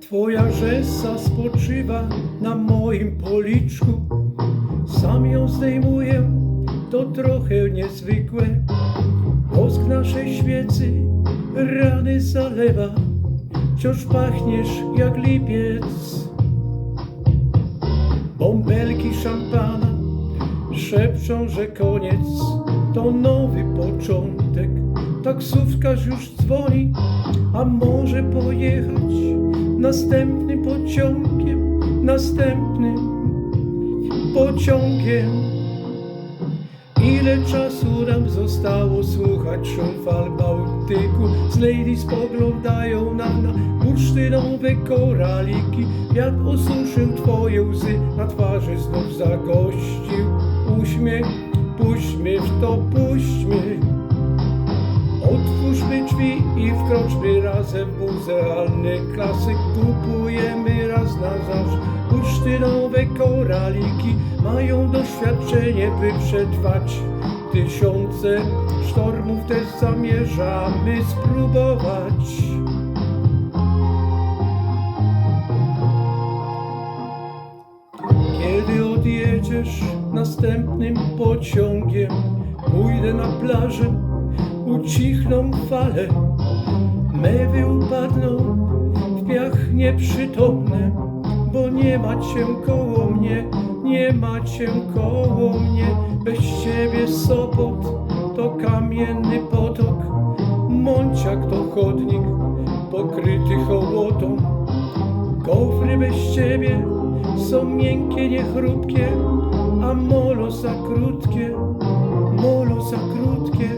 Twoja rzesa spoczywa na moim policzku. Sam ją zdejmuję, to trochę niezwykłe. Wosk naszej świecy rany zalewa, wciąż pachniesz jak lipiec. Bąbelki szampana szepczą, że koniec to nowy początek. Taksówkarz już dzwoni, a może pojechać następnym pociągiem, następnym pociągiem. Ile czasu nam zostało słuchać szum fal Bałtyku? Z lady spoglądają nam na bursztynowe koraliki. Wiatr osuszył twoje łzy, na twarzy znów zagościł uśmiech. Puśćmy w to, puśćmy. Otwórzmy drzwi i wkroczmy razem w muzealny klasyk. Kupujemy raz na zawsze bursztynowe koraliki. Mają doświadczenie, by przetrwać tysiące sztormów. Też zamierzamy spróbować. Kiedy odjedziesz następnym pociągiem, pójdę na plażę, ucichną fale, mewy upadną w piach nieprzytomne, bo nie ma cię koło mnie, nie ma cię koło mnie, Sopot to kamienny potok, Mąciak to chodnik pokryty hołotą. Gofry bez ciebie są miękkie, niechrupkie, a molo za krótkie, molo za krótkie.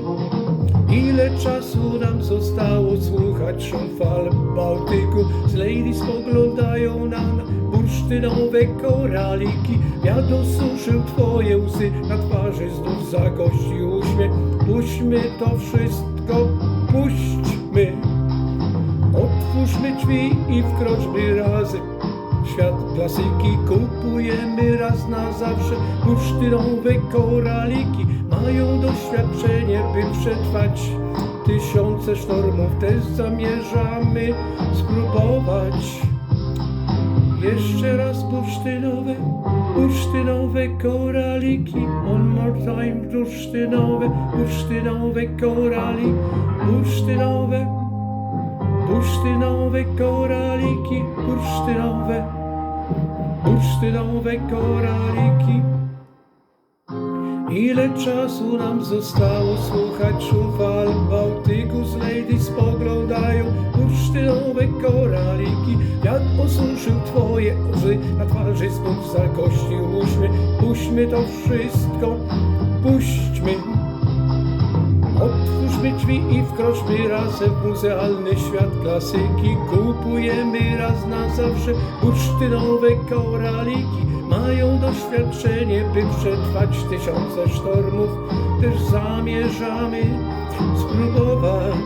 Ile czasu nam zostało słuchać szum fal Bałtyku? Z lady spoglądają na bursztynowe koraliki. Wiatr osuszył twoje łzy, na twarzy znów zagościł uśmiech. Puśćmy to wszystko, puśćmy. Otwórzmy drzwi i wkroczmy razem. Świat klasyki kupujemy raz na zawsze. Bursztynowe koraliki mają doświadczenie, by przetrwać tysiące sztormów. Też zamierzamy spróbować. Jeszcze raz bursztynowe, bursztynowe koraliki. One more time, bursztynowe, bursztynowe korali, bursztynowe. Bursztynowe koraliki, bursztynowe, bursztynowe koraliki. Ile czasu nam zostało słuchać szum osuszył twoje łzy, na twarzy znów zagościł uśmiech. Puśćmy to wszystko, puśćmy. Otwórzmy drzwi i wkroczmy razem w muzealny świat klasyki. Kupujemy raz na zawsze bursztynowe koraliki. Mają doświadczenie, by przetrwać tysiące sztormów. Też zamierzamy spróbować.